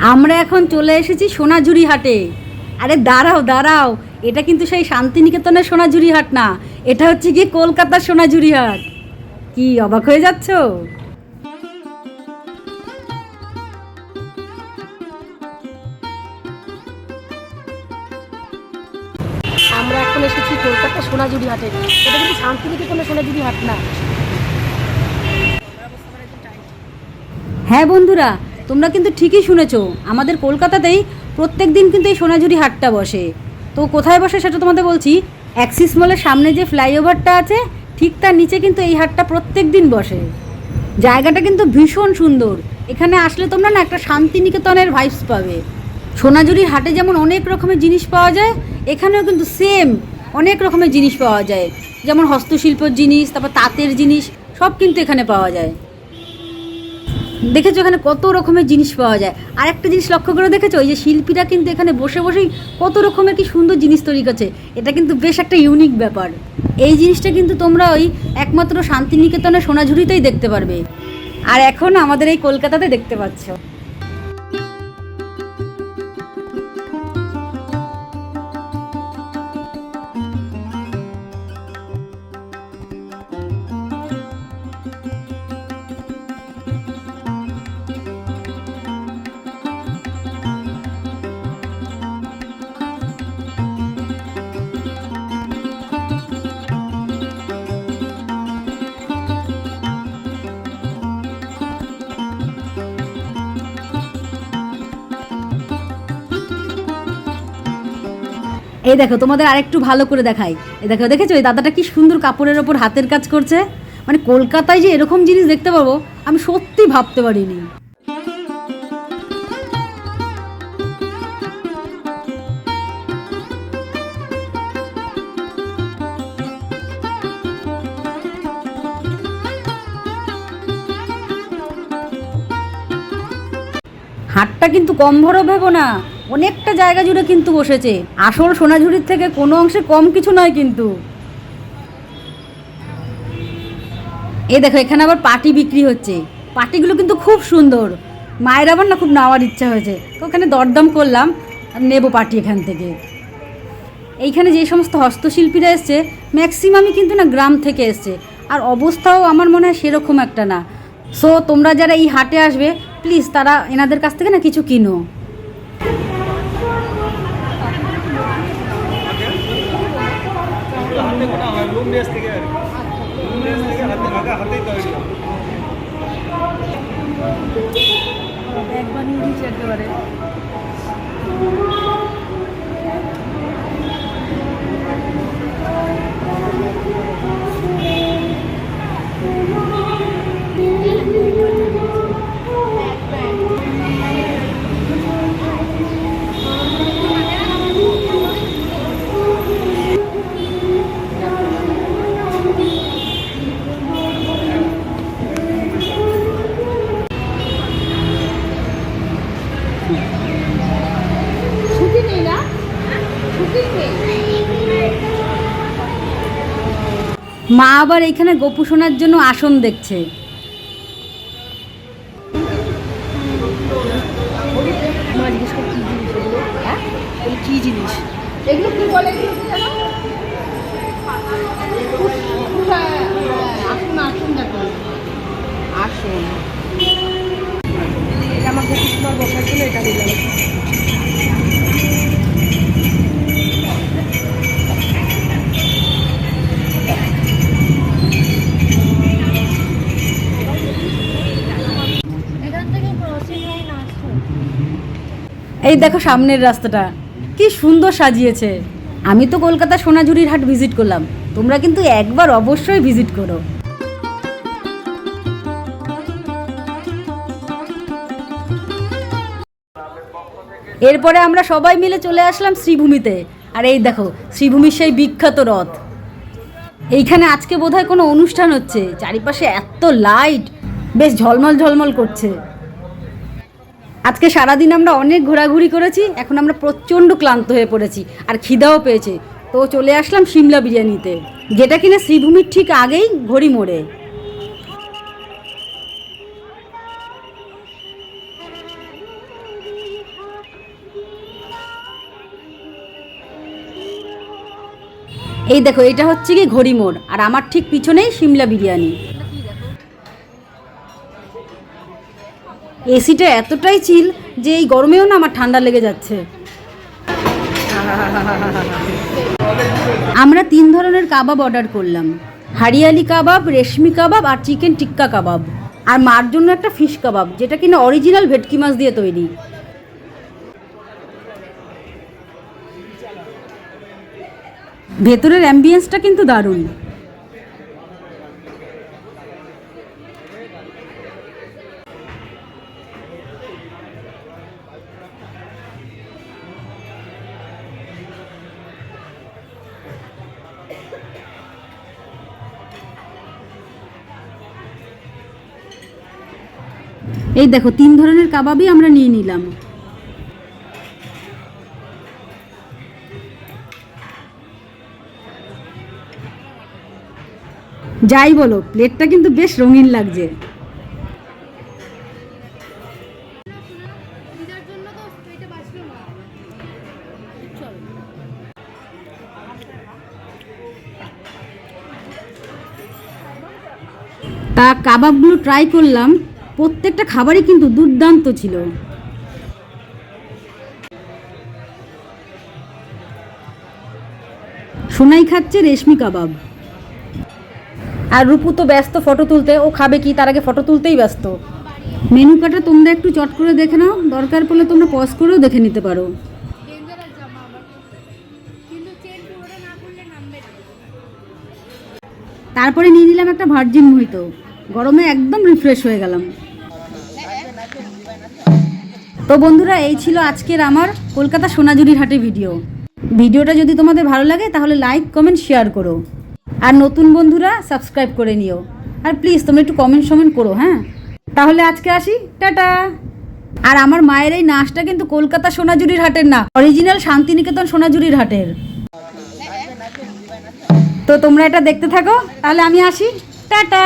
আমরা এখন চলে এসেছি সোনাঝুরি হাটে আরে দাঁড়াও দাঁড়াও। এটা কিন্তু সেই শান্তিনিকেতনের সোনাঝুরি হাট না। এটা হচ্ছে গিয়ে কলকাতার সোনাঝুরি হাট কি অবাক হয়ে যাচ্ছ? আমরা এখন এসেছি কলকাতা সোনাঝুরি হাটে এটা কিন্তু শান্তিনিকেতনের সোনাঝুরি হাট না। হ্যাঁ বন্ধুরা তোমরা কিন্তু ঠিকই শুনেছো, আমাদের কলকাতাতেই প্রত্যেক দিন কিন্তু এই সোনাঝুরি হাটটা বসে। তো কোথায় বসে সেটা তোমাদের বলছি অ্যাক্সিস মলের সামনে যে ফ্লাইওভারটা আছে, ঠিক তার নিচে কিন্তু এই হাটটা প্রত্যেক দিন বসে। জায়গাটা কিন্তু ভীষণ সুন্দর। এখানে আসলে তোমরা না একটা শান্তিনিকেতনের ভাইবস পাবে। সোনাঝুরির হাটে যেমন অনেক রকমের জিনিস পাওয়া যায়, এখানেও কিন্তু সেম অনেক রকমের জিনিস পাওয়া যায়। যেমন হস্তশিল্পর জিনিস, তারপর তাঁতের জিনিস, সব কিন্তু এখানে পাওয়া যায়। দেখেছ এখানে কত রকমের জিনিস পাওয়া যায়? আর একটা জিনিস লক্ষ্য করে দেখেছ? ওই যে শিল্পীরা কিন্তু এখানে বসে বসেই কত রকমের কি সুন্দর জিনিস তৈরি করছে। এটা কিন্তু বেশ একটা ইউনিক ব্যাপার। এই জিনিসটা কিন্তু তোমরা ওই একমাত্র শান্তিনিকেতনে সোনাঝুরিতেই দেখতে পারবে। আর এখন আমাদের এই কলকাতাতে দেখতে পাচ্ছ। এই দেখো, তোমাদের আরেকটু ভালো করে দেখাই। এই দেখো, দেখেছ? এই দাদাটা কি সুন্দর কাপড়ের ওপর হাতের কাজ করছে। মানে কলকাতায় যে এরকম জিনিস দেখতে পাবো, আমি সত্যি ভাবতে পারিনি। হাটটা কিন্তু কম বড় ভেবো না। অনেকটা জায়গা জুড়ে কিন্তু বসেছে। আসল সোনাঝুরির থেকে কোনো অংশে কম কিছু নয় কিন্তু। এই দেখো, এখানে আবার পাটি বিক্রি হচ্ছে। পাটিগুলো কিন্তু খুব সুন্দর। মায়ের আবার না খুব নেওয়ার ইচ্ছা হয়েছে। তো ওখানে দরদাম করলাম নেব পাটি এখান থেকে। এইখানে যে সমস্ত হস্তশিল্পীরা এসছে ম্যাক্সিমামই কিন্তু না গ্রাম থেকে এসছে। আর অবস্থাও আমার মনে হয় সেরকম একটা না। সো তোমরা যারা এই হাটে আসবে প্লিজ তারা এনাদের কাছ থেকে না কিছু কিনো। হাতে গোটা হয় লুম থেকে আর। লুম থেকে হাতে হাতে হাতেই তৈরি হয়। একবার নিয়ে দিয়েছি একেবারে মা আবার এখানে গোপু শোনার জন্য আসন দেখছে। এই দেখো সামনের রাস্তাটা। কি সুন্দর সাজিয়েছে। আমি তো কলকাতা সোনাঝুরির হাট ভিজিট করলাম। তোমরা কিন্তু একবার অবশ্যই ভিজিট করো। এরপরে আমরা সবাই মিলে চলে আসলাম শ্রীভূমিতে। আর এই দেখো, শ্রীভূমির সেই বিখ্যাত রথ। এইখানে আজকে বোধহয় কোনো অনুষ্ঠান হচ্ছে। চারিপাশে এত লাইট বেশ ঝলমল ঝলমল করছে। আজকে সারাদিন আমরা অনেক ঘোরাঘুরি করেছি, এখন আমরা প্রচণ্ড ক্লান্ত হয়ে পড়েছি আর খিদাও পেয়েছে। তো চলে আসলাম সিমলা বিরিয়ানিতে, যেটা কিনা শ্রীভূমির ঠিক আগেই ঘড়ি মোড়ে। এই দেখো, এটা হচ্ছে কি ঘড়ি মোড়, আর আমার ঠিক পিছনেই সিমলা বিরিয়ানি। এসিটা এতটাই চিল যে এই গরমেও না আমার ঠান্ডা লেগে যাচ্ছে। আমরা তিন ধরনের কাবাব অর্ডার করলাম। হারিয়ালি কাবাব, রেশমি কাবাব আর চিকেন টিক্কা কাবাব। আর মার জন্য একটা ফিশ কাবাব, যেটা কিনা অরিজিনাল ভেটকি মাছ দিয়ে তৈরি। ভেতরের অ্যাম্বিয়েন্সটা কিন্তু দারুণ। এই দেখো, তিন ধরনের কাবাবই আমরা নিয়ে নিলাম। যাই বলো, প্লেটটা কিন্তু বেশ রঙিন লাগছে। তা কাবাবগুলো ট্রাই করলাম। প্রত্যেকটা খাবারই কিন্তু দুর্দান্ত ছিল। সোনাই খাচ্ছে রেশমি কাবাব। আর রূপু তো ব্যস্ত ফটো তুলতে ও খাবে কি তার আগে ফটো তুলতেই ব্যস্ত। মেনু কার্ডটা তোমরা একটু চট করে দেখে নাও দরকার পড়লে তোমরা পজ করেও দেখে নিতে পারো। তারপরে নিয়ে নিলাম একটা ভার্জিন মোহিত। গরমে একদম রিফ্রেশ হয়ে গেলাম। তো বন্ধুরা, এই ছিল আজকের আমার কলকাতা সোনাঝুরির হাটে ভিডিও। ভিডিওটা যদি তোমাদের ভালো লাগে, তাহলে লাইক কমেন্ট শেয়ার করো। আর নতুন বন্ধুরা সাবস্ক্রাইব করে নিও। আর প্লিজ তোমরা একটু কমেন্ট সমেন্ট করো হ্যাঁ? তাহলে আজকে আসি। টাটা! আর আমার মায়ের এই নাচটা কিন্তু কলকাতা সোনাঝুরির হাটের না অরিজিনাল শান্তিনিকেতন সোনাঝুরির হাটের। তো তোমরা এটা দেখতে থাকো, তাহলে আমি আসি। টাটা!